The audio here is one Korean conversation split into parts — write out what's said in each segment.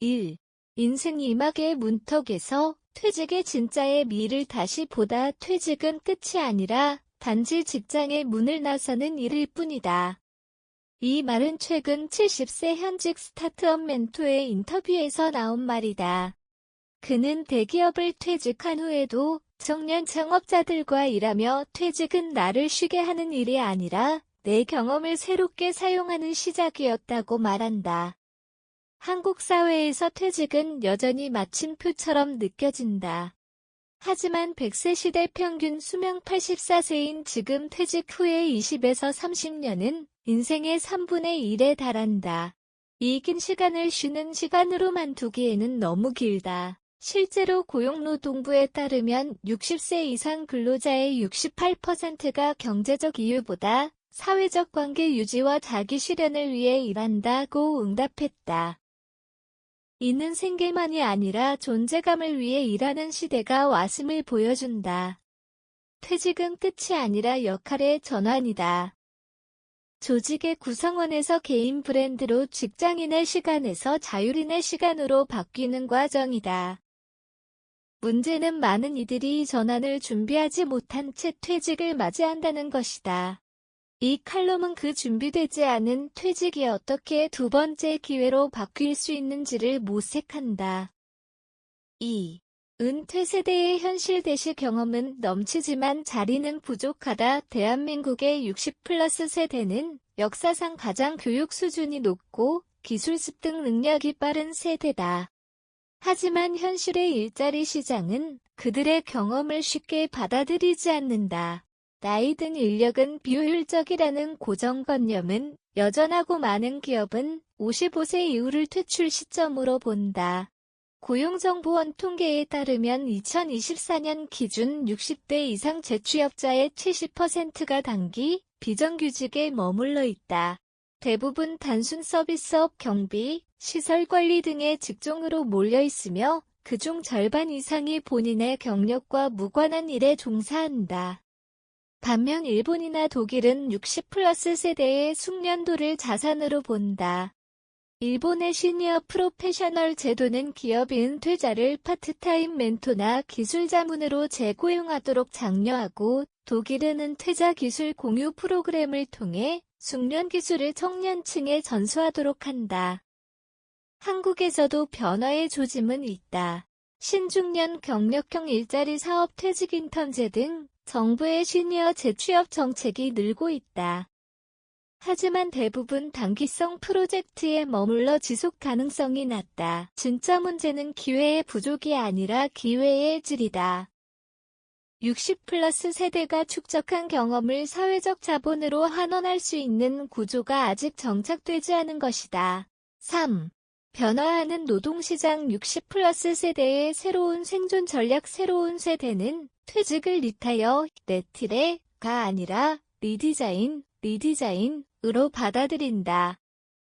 1. 인생 이막의 문턱에서 퇴직의 진짜의 미를 다시 보다 퇴직은 끝이 아니라 단지 직장의 문을 나서는 일일 뿐이다. 이 말은 최근 70세 현직 스타트업 멘토의 인터뷰에서 나온 말이다. 그는 대기업을 퇴직한 후에도 청년 창업자들과 일하며 퇴직은 나를 쉬게 하는 일이 아니라 내 경험을 새롭게 사용하는 시작이었다고 말한다. 한국 사회에서 퇴직은 여전히 마침표처럼 느껴진다. 하지만 100세 시대 평균 수명 84세인 지금 퇴직 후에 20에서 30년은 인생의 3분의 1에 달한다. 이 긴 시간을 쉬는 시간으로만 두기에는 너무 길다. 실제로 고용노동부에 따르면 60세 이상 근로자의 68%가 경제적 이유보다 사회적 관계 유지와 자기 실현을 위해 일한다고 응답했다. 이는 생계만이 아니라 존재감을 위해 일하는 시대가 왔음을 보여준다. 퇴직은 끝이 아니라 역할의 전환이다. 조직의 구성원에서 개인 브랜드로 직장인의 시간에서 자율인의 시간으로 바뀌는 과정이다. 문제는 많은 이들이 전환을 준비하지 못한 채 퇴직을 맞이한다는 것이다. 이 칼럼은 그 준비되지 않은 퇴직이 어떻게 두 번째 기회로 바뀔 수 있는지를 모색한다. 2. 은퇴 세대의 현실 대시 경험은 넘치지만 자리는 부족하다. 대한민국의 60 플러스 세대는 역사상 가장 교육 수준이 높고 기술 습득 능력이 빠른 세대다. 하지만 현실의 일자리 시장은 그들의 경험을 쉽게 받아들이지 않는다. 나이 든 인력은 비효율적이라는 고정관념은 여전하고 많은 기업은 55세 이후를 퇴출 시점으로 본다. 고용정보원 통계에 따르면 2024년 기준 60대 이상 재취업자의 70%가 단기, 비정규직에 머물러 있다. 대부분 단순 서비스업 경비, 시설 관리 등의 직종으로 몰려 있으며 그중 절반 이상이 본인의 경력과 무관한 일에 종사한다. 반면 일본이나 독일은 60 플러스 세대의 숙련도를 자산으로 본다. 일본의 시니어 프로페셔널 제도는 기업 은퇴자를 파트타임 멘토나 기술 자문으로 재고용하도록 장려하고 독일은 은퇴자 기술 공유 프로그램을 통해 숙련 기술을 청년층에 전수하도록 한다. 한국에서도 변화의 조짐은 있다. 신중년 경력형 일자리 사업 퇴직 인턴제 등 정부의 시니어 재취업 정책이 늘고 있다. 하지만 대부분 단기성 프로젝트에 머물러 지속 가능성이 낮다. 진짜 문제는 기회의 부족이 아니라 기회의 질이다. 60 플러스 세대가 축적한 경험을 사회적 자본으로 환원할 수 있는 구조가 아직 정착되지 않은 것이다. 3. 변화하는 노동시장 60 플러스 세대의 새로운 생존 전략 새로운 세대는 퇴직을 리타이어, 네티레가 아니라 리디자인, 리디자인으로 받아들인다.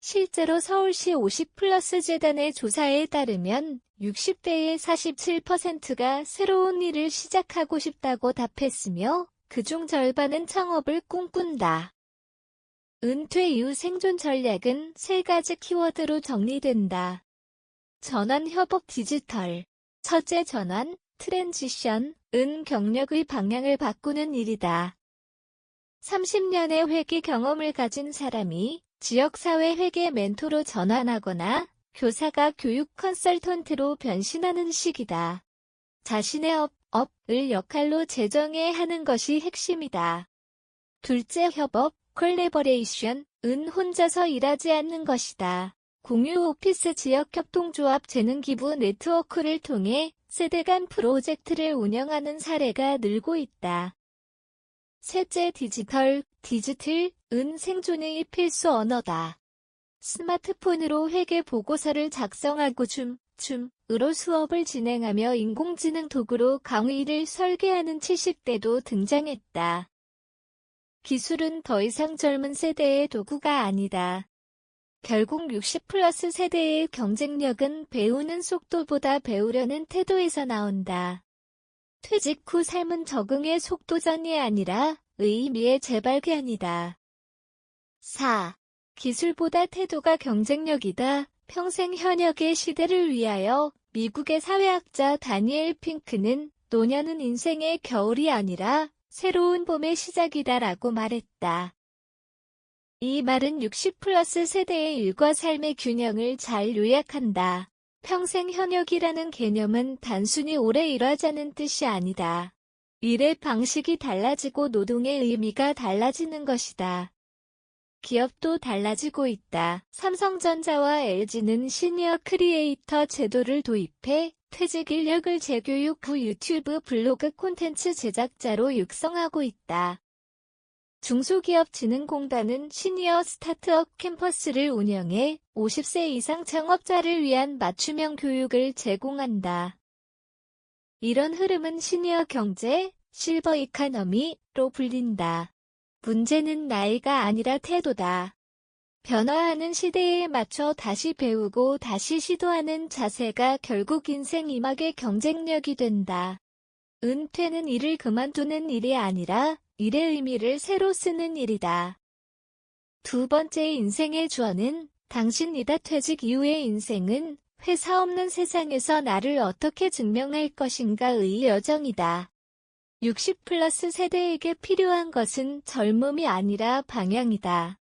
실제로 서울시 50 플러스 재단의 조사에 따르면 60대의 47%가 새로운 일을 시작하고 싶다고 답했으며 그중 절반은 창업을 꿈꾼다. 은퇴 이후 생존 전략은 세 가지 키워드로 정리된다. 전환 협업 디지털. 첫째 전환, 트랜지션, 은 경력의 방향을 바꾸는 일이다. 30년의 회계 경험을 가진 사람이 지역사회 회계 멘토로 전환하거나 교사가 교육 컨설턴트로 변신하는 시기다. 자신의 업, 업을 역할로 재정해 하는 것이 핵심이다. 둘째 협업, 콜레버레이션, 은 혼자서 일하지 않는 것이다. 공유 오피스 지역 협동조합 재능기부 네트워크를 통해 세대 간 프로젝트를 운영하는 사례가 늘고 있다. 셋째 디지털, 디지털, 은 생존의 필수 언어다. 스마트폰으로 회계 보고서를 작성하고 줌, 줌으로 수업을 진행하며 인공지능 도구로 강의를 설계하는 70대도 등장했다. 기술은 더 이상 젊은 세대의 도구가 아니다. 결국 60 플러스 세대의 경쟁력은 배우는 속도보다 배우려는 태도에서 나온다. 퇴직 후 삶은 적응의 속도전이 아니라 의미의 재발견이다. 4. 기술보다 태도가 경쟁력이다. 평생 현역의 시대를 위하여 미국의 사회학자 다니엘 핑크는 노년은 인생의 겨울이 아니라 새로운 봄의 시작이다라고 말했다. 이 말은 60 플러스 세대의 일과 삶의 균형을 잘 요약한다. 평생 현역이라는 개념은 단순히 오래 일하자는 뜻이 아니다. 일의 방식이 달라지고 노동의 의미가 달라지는 것이다. 기업도 달라지고 있다. 삼성전자와 LG는 시니어 크리에이터 제도를 도입해 퇴직 인력을 재교육 후 유튜브 블로그 콘텐츠 제작자로 육성하고 있다. 중소기업진흥공단은 시니어 스타트업 캠퍼스를 운영해 50세 이상 창업자를 위한 맞춤형 교육을 제공한다. 이런 흐름은 시니어 경제, 실버 이카너미로 불린다. 문제는 나이가 아니라 태도다. 변화하는 시대에 맞춰 다시 배우고 다시 시도하는 자세가 결국 인생 이막의 경쟁력이 된다. 은퇴는 일을 그만두는 일이 아니라 일의 의미를 새로 쓰는 일이다. 두 번째 인생의 주어는 당신이다 퇴직 이후의 인생은 회사 없는 세상에서 나를 어떻게 증명할 것인가의 여정이다. 60 플러스 세대에게 필요한 것은 젊음이 아니라 방향이다.